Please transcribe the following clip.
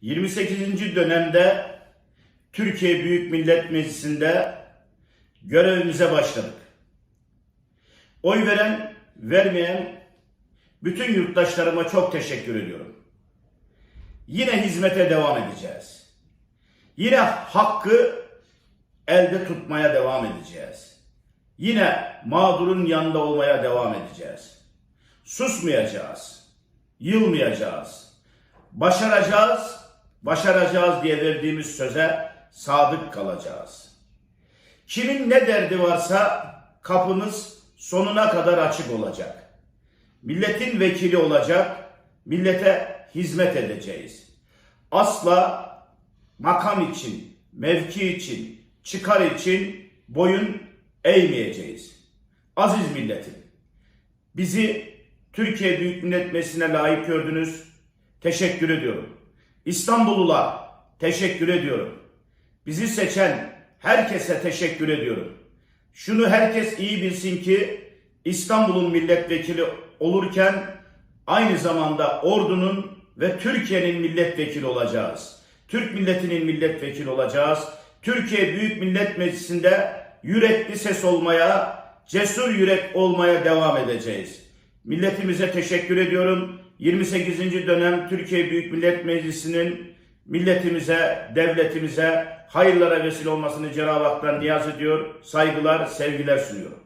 28. dönemde Türkiye Büyük Millet Meclisi'nde görevimize başladık. Oy veren, vermeyen bütün yurttaşlarıma çok teşekkür ediyorum. Yine hizmete devam edeceğiz. Yine hakkı elde tutmaya devam edeceğiz. Yine mağdurun yanında olmaya devam edeceğiz. Susmayacağız. Yılmayacağız. Başaracağız, başaracağız diye verdiğimiz söze sadık kalacağız. Kimin ne derdi varsa kapımız sonuna kadar açık olacak. Milletin vekili olacak, millete hizmet edeceğiz. Asla makam için, mevki için, çıkar için boyun eğmeyeceğiz. Aziz milletim, bizi Türkiye Büyük Millet Meclisi'ne layık gördünüz. Teşekkür ediyorum. İstanbullular teşekkür ediyorum. Bizi seçen herkese teşekkür ediyorum. Şunu herkes iyi bilsin ki İstanbul'un milletvekili olurken aynı zamanda ordunun ve Türkiye'nin milletvekili olacağız. Türk milletinin milletvekili olacağız. Türkiye Büyük Millet Meclisi'nde yürekli ses olmaya, cesur yürek olmaya devam edeceğiz. Milletimize teşekkür ediyorum. 28. dönem Türkiye Büyük Millet Meclisi'nin milletimize, devletimize hayırlara vesile olmasını Cenab-ı Hak'tan niyaz ediyor. Saygılar, sevgiler sunuyorum.